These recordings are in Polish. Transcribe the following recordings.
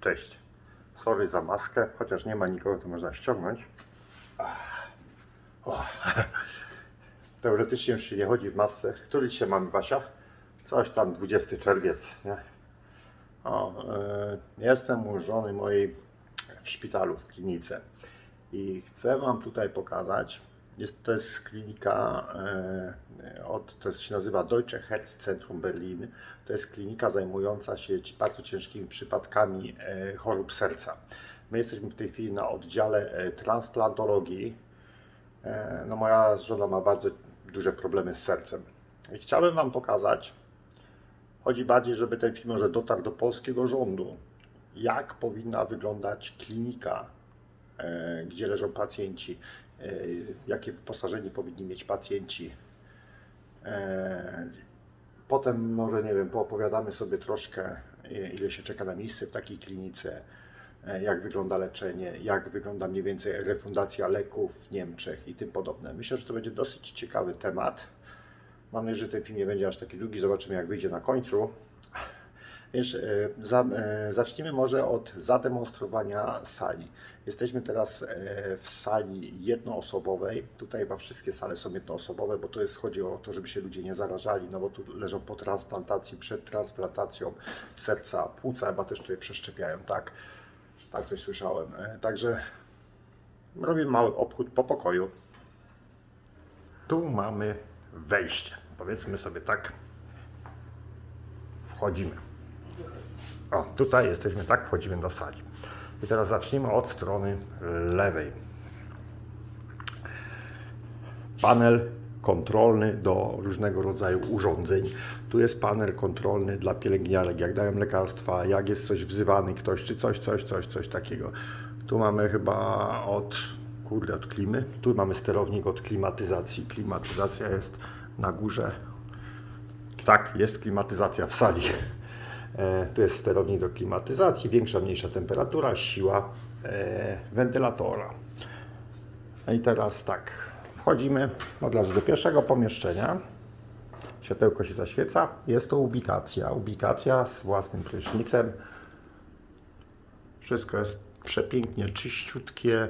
Cześć. Sorry za maskę, chociaż nie ma nikogo, to można ściągnąć. Ach. O. Teoretycznie już się nie chodzi w masce. Który dzisiaj mamy, Basia? Coś tam, 20 czerwiec, nie? O, e, jestem u żony mojej w szpitalu, w klinice. I chcę Wam tutaj pokazać, jest, to jest klinika, e, od, to się nazywa Deutsche Herzzentrum Berlin. To jest klinika zajmująca się bardzo ciężkimi przypadkami e, chorób serca. My jesteśmy w tej chwili na oddziale e, transplantologii. No moja żona ma bardzo duże problemy z sercem. I chciałbym Wam pokazać, chodzi bardziej, żeby ten film może dotarł do polskiego rządu, jak powinna wyglądać klinika gdzie leżą pacjenci, jakie wyposażenie powinni mieć pacjenci. E, Potem może, nie wiem, poopowiadamy sobie troszkę, e, ile się czeka na miejsce w takiej klinice, e, jak wygląda leczenie, jak wygląda mniej więcej refundacja leków w Niemczech i tym podobne. Myślę, że to będzie dosyć ciekawy temat. Mam nadzieję, że ten film nie będzie aż taki długi, zobaczymy jak wyjdzie na końcu. Wiesz, e, za, e, zacznijmy może od zademonstrowania sali. Jesteśmy teraz e, w sali jednoosobowej. Tutaj chyba wszystkie sale są jednoosobowe, bo to jest, chodzi o to, żeby się ludzie nie zarażali, no bo tu leżą po transplantacji, przed transplantacją serca, płuca chyba też tutaj przeszczepiają, tak? Tak coś słyszałem. Także robimy mały obchód po pokoju. Tu mamy wejście. Powiedzmy sobie tak, wchodzimy. O, tutaj jesteśmy, tak, wchodzimy do sali. I teraz zacznijmy od strony lewej. Panel kontrolny do różnego rodzaju urządzeń. Tu jest panel kontrolny dla pielęgniarek, jak dają lekarstwa, jak jest coś wzywany ktoś, czy coś, coś, coś, coś takiego. Tu mamy chyba od, kurde, od klimy. Tu mamy sterownik od klimatyzacji. Klimatyzacja jest na górze. Tak, jest klimatyzacja w sali. E, Tu jest sterownik do klimatyzacji, większa, mniejsza temperatura, siła e, wentylatora. No i teraz tak, wchodzimy od razu do pierwszego pomieszczenia. Światełko się zaświeca. Jest to ubikacja. Ubikacja z własnym prysznicem. Wszystko jest przepięknie czyściutkie,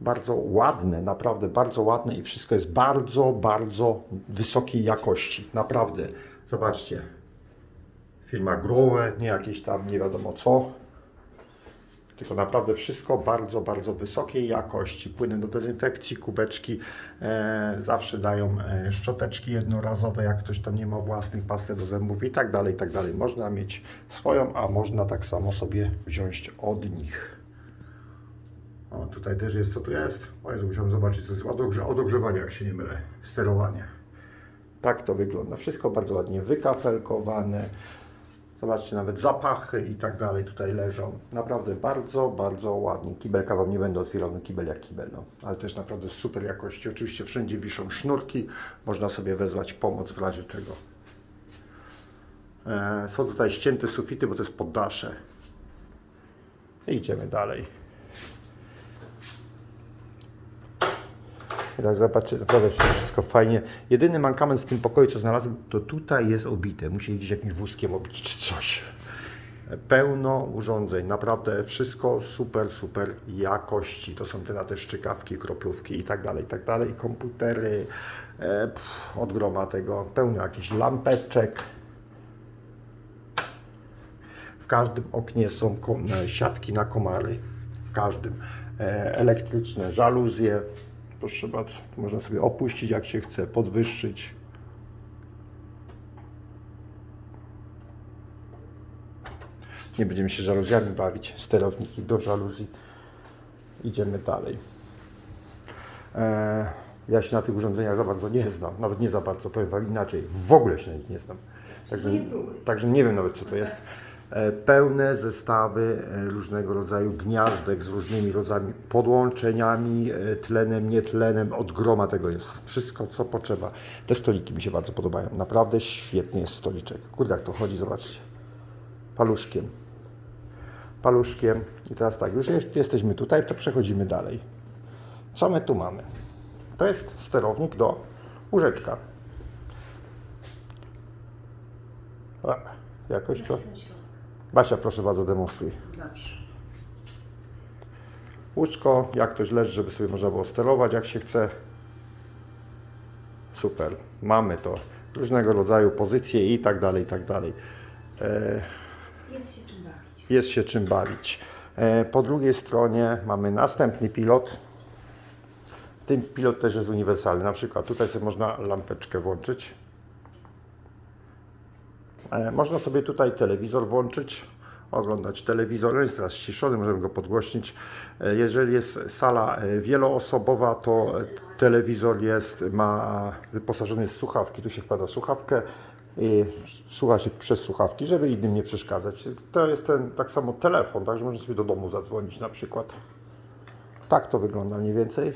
bardzo ładne, naprawdę bardzo ładne i wszystko jest bardzo, bardzo wysokiej jakości. Naprawdę. Zobaczcie. Firma Growe, nie jakieś tam nie wiadomo co. Tylko naprawdę wszystko bardzo, bardzo wysokiej jakości. Płyny do dezynfekcji, kubeczki e, zawsze dają e, szczoteczki jednorazowe, jak ktoś tam nie ma własnych pasty do zębów i tak dalej, i tak dalej. Można mieć swoją, a można tak samo sobie wziąć od nich. O, tutaj też jest, co tu jest? O Jezu, musiałem zobaczyć, co jest od, ogrze- od ogrzewania, jak się nie mylę. Sterowanie. Tak to wygląda. Wszystko bardzo ładnie wykafelkowane. Zobaczcie, nawet zapachy i tak dalej tutaj leżą. Naprawdę bardzo, bardzo ładnie. Kibelka Wam nie będę otwierał, no kibel jak kibel, no. Ale też naprawdę super jakości. Oczywiście wszędzie wiszą sznurki. Można sobie wezwać pomoc w razie czego. E, są tutaj ścięte sufity, bo to jest poddasze. Idziemy dalej. Zobaczcie, naprawdę wszystko fajnie. Jedyny mankament w tym pokoju, co znalazłem, to tutaj jest obite. Musieli gdzieś jakimś wózkiem obić czy coś. Pełno urządzeń, naprawdę wszystko super, super jakości. To są te na te szczykawki, kroplówki i tak dalej, i tak dalej. Komputery, e, pff, od groma tego, pełno jakichś lampeczek. W każdym oknie są e, siatki na komary. W każdym. E, elektryczne żaluzje. Proszę bardzo, można sobie opuścić jak się chce, podwyższyć. Nie będziemy się żaluzjami bawić. Sterowniki do żaluzji. Idziemy dalej. E, ja się na tych urządzeniach za bardzo nie znam. Nawet nie za bardzo, powiem Wam inaczej. W ogóle się na nich nie znam. Także, nie także nie wiem nawet co to jest. E, Pełne zestawy e, różnego rodzaju gniazdek z różnymi rodzajami podłączeniami, e, tlenem, nietlenem, od groma tego jest. Wszystko co potrzeba. Te stoliki mi się bardzo podobają. Naprawdę świetny jest stoliczek. Kurde jak to chodzi, zobaczcie. Paluszkiem. Paluszkiem. I teraz tak, już jest- jesteśmy tutaj, to przechodzimy dalej. Co my tu mamy? To jest sterownik do łóżeczka. A, jakoś to... Basia, proszę bardzo, demonstruj. Dobrze. Łóżko, jak ktoś leży, żeby sobie można było sterować jak się chce. Super, mamy to. Różnego rodzaju pozycje i tak dalej, i tak dalej. E, Jest się czym bawić. jest się czym bawić. E, Po drugiej stronie mamy następny pilot. Ten pilot też jest uniwersalny. Na przykład tutaj sobie można lampeczkę włączyć. E, Można sobie tutaj telewizor włączyć, oglądać telewizor. On jest teraz ściszony, możemy go podgłośnić. E, Jeżeli jest sala e, wieloosobowa, to telewizor jest, ma wyposażony w słuchawki. Tu się wkłada słuchawkę słucha się przez słuchawki, żeby innym nie przeszkadzać. To jest ten tak samo telefon, także można sobie do domu zadzwonić na przykład. Tak to wygląda mniej więcej.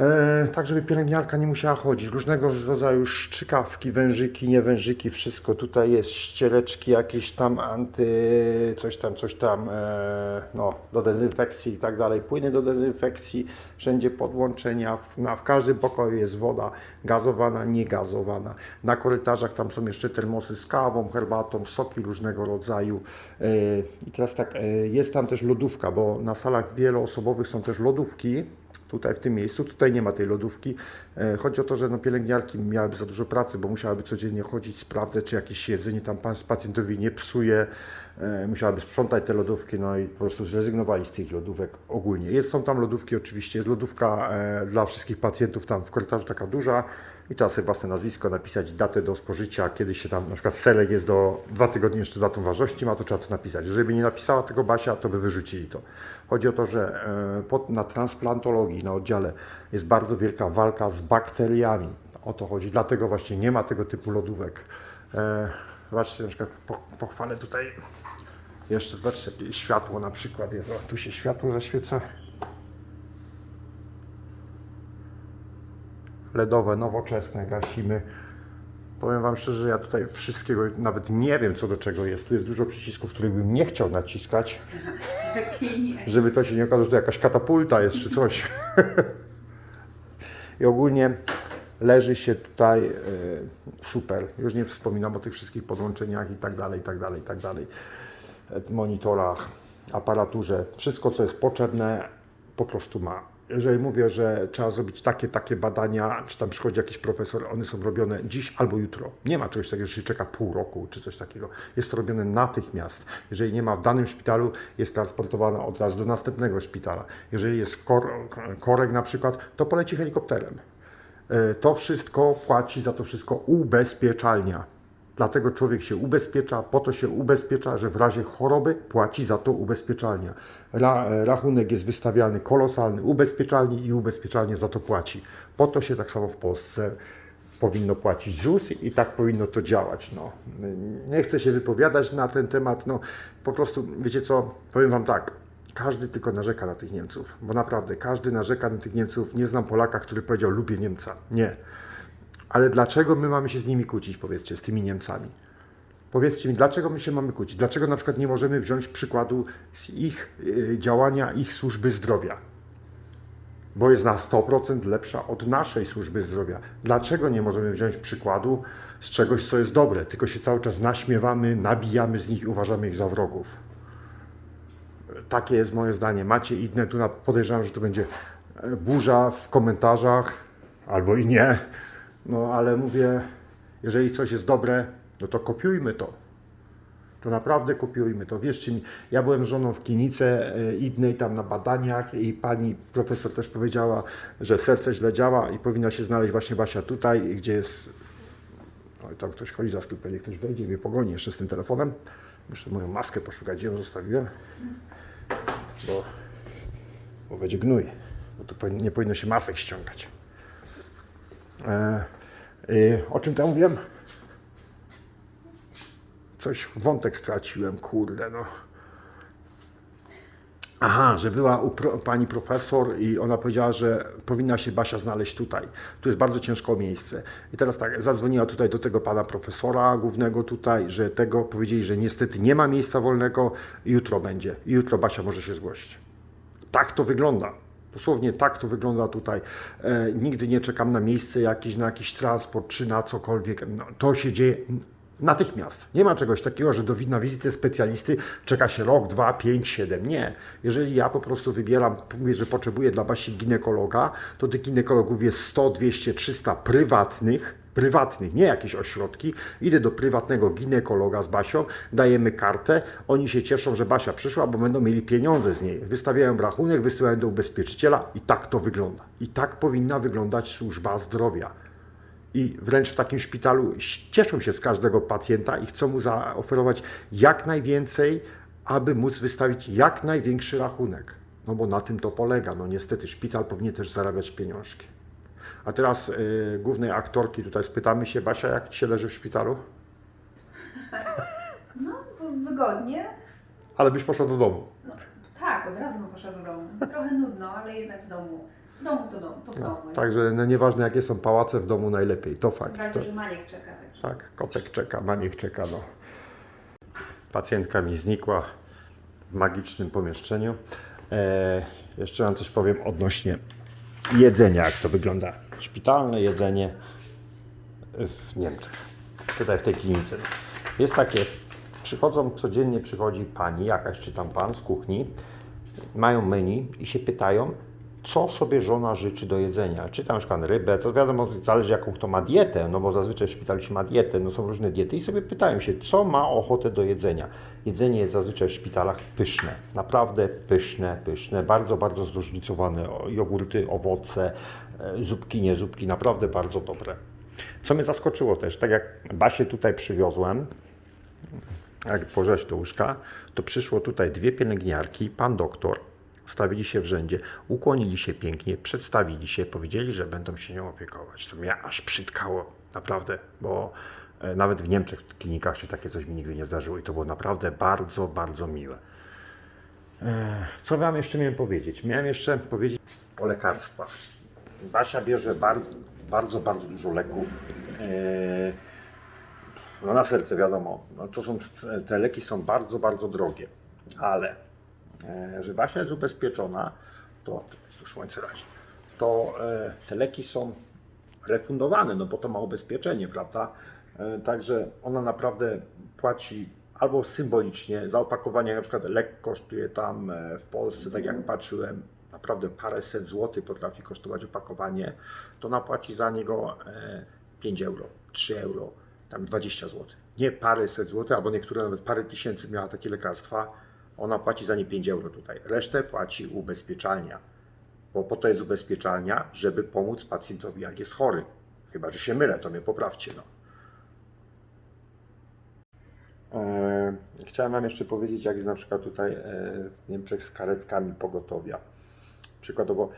E, tak, żeby pielęgniarka nie musiała chodzić. Różnego rodzaju szczykawki, wężyki, nie wężyki, wszystko. Tutaj jest ściereczki jakieś tam anty, coś tam, coś tam, e, no, do dezynfekcji i tak dalej. Płyny do dezynfekcji, wszędzie podłączenia. W, na, w każdym pokoju jest woda gazowana, niegazowana. Na korytarzach tam są jeszcze termosy z kawą, herbatą, soki różnego rodzaju. E, I teraz tak, e, jest tam też lodówka, bo na salach wieloosobowych są też lodówki tutaj w tym miejscu. Tutaj nie ma tej lodówki. E, Chodzi o to, że no, pielęgniarki miałyby za dużo pracy, bo musiałyby codziennie chodzić, sprawdzać, czy jakieś jedzenie tam pa- pacjentowi nie psuje. E, Musiałyby sprzątać te lodówki, no i po prostu zrezygnowali z tych lodówek ogólnie. Jest, są tam lodówki oczywiście, jest lodówka e, dla wszystkich pacjentów tam w korytarzu taka duża i trzeba sobie własne nazwisko napisać, datę do spożycia, kiedy się tam, na przykład serek jest do dwa tygodnie jeszcze datą ważności ma, to trzeba to napisać. Jeżeli by nie napisała tego Basia, to by wyrzucili to. Chodzi o to, że e, pod, na transplantologii, na oddziale jest bardzo wielka walka z bakteriami. O to chodzi, dlatego właśnie nie ma tego typu lodówek. Zobaczcie, na przykład po, pochwalę tutaj jeszcze, zobaczcie, jakie światło na przykład jest. O, tu się światło zaświeca. LEDowe, nowoczesne, gasimy. Powiem Wam szczerze, ja tutaj wszystkiego nawet nie wiem, co do czego jest. Tu jest dużo przycisków, których bym nie chciał naciskać, żeby to się nie okazało, że to jakaś katapulta jest czy coś. I ogólnie leży się tutaj e, super. Już nie wspominam o tych wszystkich podłączeniach i tak dalej, i tak dalej, i tak dalej. E, Monitorach, aparaturze. Wszystko, co jest potrzebne, po prostu ma. Jeżeli mówię, że trzeba zrobić takie, takie badania, czy tam przychodzi jakiś profesor, one są robione dziś albo jutro. Nie ma czegoś takiego, że się czeka pół roku, czy coś takiego. Jest to robione natychmiast. Jeżeli nie ma w danym szpitalu, jest transportowana od razu do następnego szpitala. Jeżeli jest kor, korek na przykład, to poleci helikopterem. E, To wszystko płaci za to wszystko ubezpieczalnia. Dlatego człowiek się ubezpiecza, po to się ubezpiecza, że w razie choroby płaci za to ubezpieczalnia. Ra, e, rachunek jest wystawiany kolosalny ubezpieczalni i ubezpieczalnie za to płaci. Po to się tak samo w Polsce powinno płacić ZUS i tak powinno to działać. No. Nie chcę się wypowiadać na ten temat, no po prostu, wiecie co, powiem Wam tak, każdy tylko narzeka na tych Niemców, bo naprawdę każdy narzeka na tych Niemców. Nie znam Polaka, który powiedział lubię Niemca. Nie. Ale dlaczego my mamy się z nimi kłócić, powiedzcie, z tymi Niemcami? Powiedzcie mi, dlaczego my się mamy kłócić? Dlaczego na przykład nie możemy wziąć przykładu z ich y, działania, ich służby zdrowia? Bo jest na 100% lepsza od naszej służby zdrowia. Dlaczego nie możemy wziąć przykładu z czegoś, co jest dobre, tylko się cały czas naśmiewamy, nabijamy z nich i uważamy ich za wrogów? Takie jest moje zdanie. Macie inne, tu podejrzewam, że tu będzie e, burza w komentarzach, albo i nie. No ale mówię, jeżeli coś jest dobre, no to kopiujmy to. To naprawdę kopiujmy to. Wierzcie mi, ja byłem żoną w klinice e, innej tam na badaniach i pani profesor też powiedziała, że serce źle działa i powinna się znaleźć właśnie Basia tutaj, gdzie jest... Oj, tam ktoś chodzi za stół, pewnie ktoś wejdzie i mnie pogoni jeszcze z tym telefonem. Muszę moją maskę poszukać, gdzie ją zostawiłem, bo, bo będzie gnój, bo tu nie powinno się masek ściągać. E, o czym tam mówiłem? Coś, wątek straciłem, kurde, no. Aha, że była u pro, pani profesor i ona powiedziała, że powinna się Basia znaleźć tutaj. Tu jest bardzo ciężko miejsce. I teraz tak, zadzwoniła tutaj do tego pana profesora głównego tutaj, że tego powiedzieli, że niestety nie ma miejsca wolnego jutro będzie. Jutro Basia może się zgłosić. Tak to wygląda. Dosłownie tak to wygląda tutaj. E, nigdy nie czekam na miejsce jakieś, na jakiś transport czy na cokolwiek. No, to się dzieje Natychmiast. Nie ma czegoś takiego, że do, na wizytę specjalisty czeka się rok, dwa, pięć, siedem. Nie. Jeżeli ja po prostu wybieram, mówię, że potrzebuję dla Basi ginekologa, to tych ginekologów jest 100, 200, 300 prywatnych, prywatnych, nie jakieś ośrodki. Idę do prywatnego ginekologa z Basią, dajemy kartę, oni się cieszą, że Basia przyszła, bo będą mieli pieniądze z niej. Wystawiają rachunek, wysyłają do ubezpieczyciela i tak to wygląda. I tak powinna wyglądać służba zdrowia i wręcz w takim szpitalu cieszą się z każdego pacjenta i chcą mu zaoferować jak najwięcej, aby móc wystawić jak największy rachunek. No bo na tym to polega. No niestety szpital powinien też zarabiać pieniążki. A teraz y, głównej aktorki tutaj spytamy się, Basia, jak ci się leży w szpitalu? No, wygodnie. Ale byś poszła do domu. No, tak, od razu bym poszła do domu. Trochę nudno, ale jednak w domu. W domu to dom, to w No, domu. także no, nieważne jakie są pałace, w domu najlepiej. To fakt. To, bardziej, że Maniek czeka. Także. Tak, kotek czeka, maniek czeka. No. Pacjentka mi znikła w magicznym pomieszczeniu. E, jeszcze Wam coś powiem odnośnie jedzenia, jak to wygląda. Szpitalne jedzenie w Niemczech, tutaj w tej klinice. Jest takie, przychodzą, codziennie przychodzi pani jakaś, czy tam pan z kuchni, mają menu i się pytają, co sobie żona życzy do jedzenia. Czy tam przykład rybę, to wiadomo, zależy jaką kto ma dietę, no bo zazwyczaj w szpitalu się ma dietę, no są różne diety i sobie pytają się, co ma ochotę do jedzenia. Jedzenie jest zazwyczaj w szpitalach pyszne, naprawdę pyszne, pyszne, bardzo, bardzo zróżnicowane, jogurty, owoce, e, zupki, nie zupki, naprawdę bardzo dobre. Co mnie zaskoczyło też, tak jak Basię tutaj przywiozłem, jak położyłaś do łóżka, to przyszło tutaj dwie pielęgniarki, pan doktor, stawili się w rzędzie, ukłonili się pięknie, przedstawili się, powiedzieli, że będą się nią opiekować. To mnie aż przytkało, naprawdę, bo e, nawet w Niemczech, w klinikach się takie coś mi nigdy nie zdarzyło i to było naprawdę bardzo, bardzo miłe. E, Co Wam jeszcze miałem powiedzieć? Miałem jeszcze powiedzieć o lekarstwach. Basia bierze bardzo, bardzo, bardzo dużo leków. E, no na serce wiadomo, no to są, te leki są bardzo, bardzo drogie, ale że Basia jest ubezpieczona, to tu słońce razi, to e, te leki są refundowane, no bo to ma ubezpieczenie, prawda? E, Także ona naprawdę płaci albo symbolicznie za opakowanie, na przykład lek kosztuje tam e, w Polsce, tak jak patrzyłem, naprawdę paręset złotych potrafi kosztować opakowanie, to ona płaci za niego e, 5 euro, 3 euro, tam 20 zł. Nie paręset złotych, albo niektóre nawet parę tysięcy miała takie lekarstwa, ona płaci za nie 5 euro tutaj. Resztę płaci ubezpieczalnia, bo po to jest ubezpieczalnia, żeby pomóc pacjentowi jak jest chory. Chyba, że się mylę, to mnie poprawcie. No. E, Chciałem Wam jeszcze powiedzieć, jak jest na przykład tutaj e, w Niemczech z karetkami pogotowia. Przykładowo,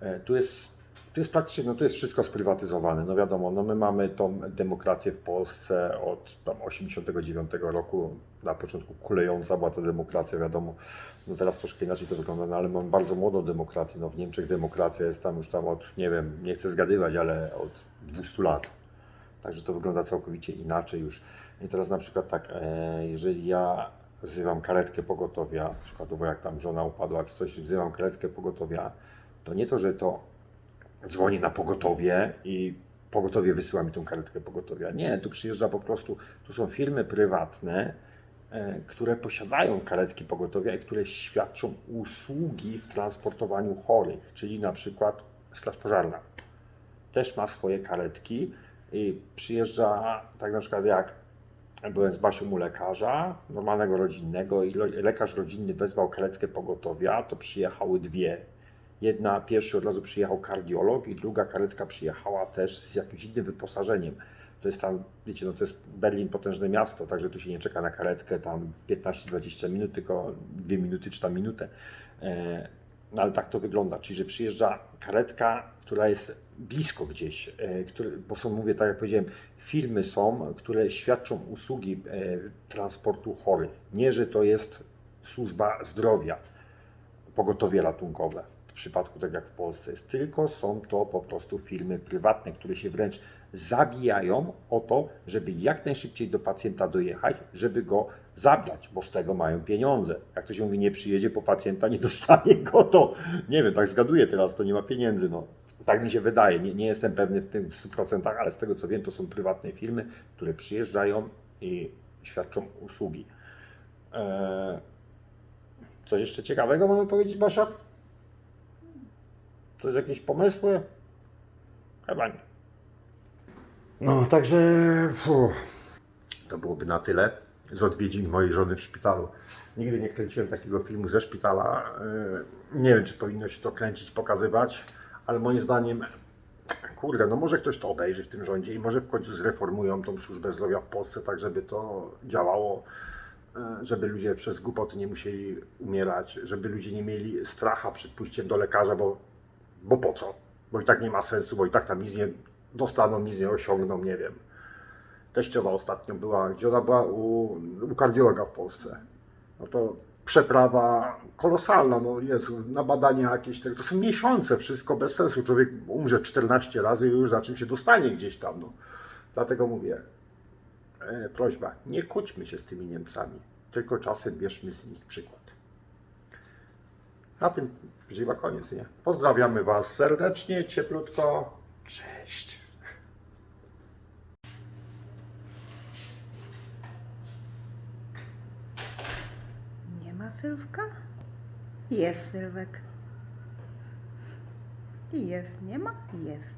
e, tu jest, tu jest praktycznie, no tu jest wszystko sprywatyzowane. No wiadomo, no my mamy tą demokrację w Polsce od tam 89 roku. Na początku kulejąca była ta demokracja, wiadomo. No teraz troszkę inaczej to wygląda, no ale mamy bardzo młodą demokrację. No w Niemczech demokracja jest tam już tam od, nie wiem, nie chcę zgadywać, ale od 200 lat. Także to wygląda całkowicie inaczej już. I teraz na przykład tak, e, jeżeli ja wzywam karetkę pogotowia, przykładowo jak tam żona upadła czy coś, wzywam karetkę pogotowia, to nie to, że to dzwoni na pogotowie i pogotowie wysyła mi tą karetkę pogotowia. Nie, tu przyjeżdża po prostu, tu są firmy prywatne, e, które posiadają karetki pogotowia i które świadczą usługi w transportowaniu chorych, czyli na przykład Straż Pożarna też ma swoje karetki i przyjeżdża, tak na przykład jak byłem z Basią u lekarza, normalnego rodzinnego i lekarz rodzinny wezwał karetkę pogotowia, to przyjechały dwie. Jedna, pierwszy od razu przyjechał kardiolog i druga karetka przyjechała też z jakimś innym wyposażeniem. To jest tam, wiecie, no to jest Berlin, potężne miasto, także tu się nie czeka na karetkę tam 15-20 minut, tylko 2 minuty czy tam minutę. E, no ale tak to wygląda, czyli że przyjeżdża karetka, która jest blisko gdzieś, e, bo są, mówię, tak jak powiedziałem, firmy są, które świadczą usługi e, transportu chorych. Nie, że to jest służba zdrowia, pogotowie ratunkowe, przypadku tak jak w Polsce jest, tylko są to po prostu firmy prywatne, które się wręcz zabijają o to, żeby jak najszybciej do pacjenta dojechać, żeby go zabrać, bo z tego mają pieniądze. Jak to się mówi, nie przyjedzie po pacjenta, nie dostanie go, to nie wiem, tak zgaduję teraz, to nie ma pieniędzy. No. Tak mi się wydaje, nie, nie jestem pewny w tym w 100%, ale z tego co wiem, to są prywatne firmy, które przyjeżdżają i świadczą usługi. E, Coś jeszcze ciekawego mamy powiedzieć, Basia? Coś, jakieś pomysły? Chyba nie. No, także fu, to byłoby na tyle z odwiedzin mojej żony w szpitalu. Nigdy nie kręciłem takiego filmu ze szpitala. Yy, Nie wiem, czy powinno się to kręcić, pokazywać, ale moim zdaniem, kurde, no może ktoś to obejrzy w tym rządzie i może w końcu zreformują tą służbę zdrowia w Polsce tak, żeby to działało, yy, żeby ludzie przez głupoty nie musieli umierać, żeby ludzie nie mieli stracha przed pójściem do lekarza, bo, bo po co? Bo i tak nie ma sensu, bo i tak tam nic nie dostaną, nic nie osiągną, nie wiem teściowa ostatnio była, gdzie ona była u, u kardiologa w Polsce. No to przeprawa kolosalna, no Jezu, na badania jakieś, to są miesiące, wszystko bez sensu. Człowiek umrze 14 razy i już za czym się dostanie gdzieś tam. No. Dlatego mówię, e, prośba, nie kłóćmy się z tymi Niemcami, tylko czasem bierzmy z nich przykład. Na tym chyba koniec, nie? Pozdrawiamy Was serdecznie, cieplutko. Cześć. Nie ma Sylwka? Jest Sylwek. Jest, nie ma? Jest.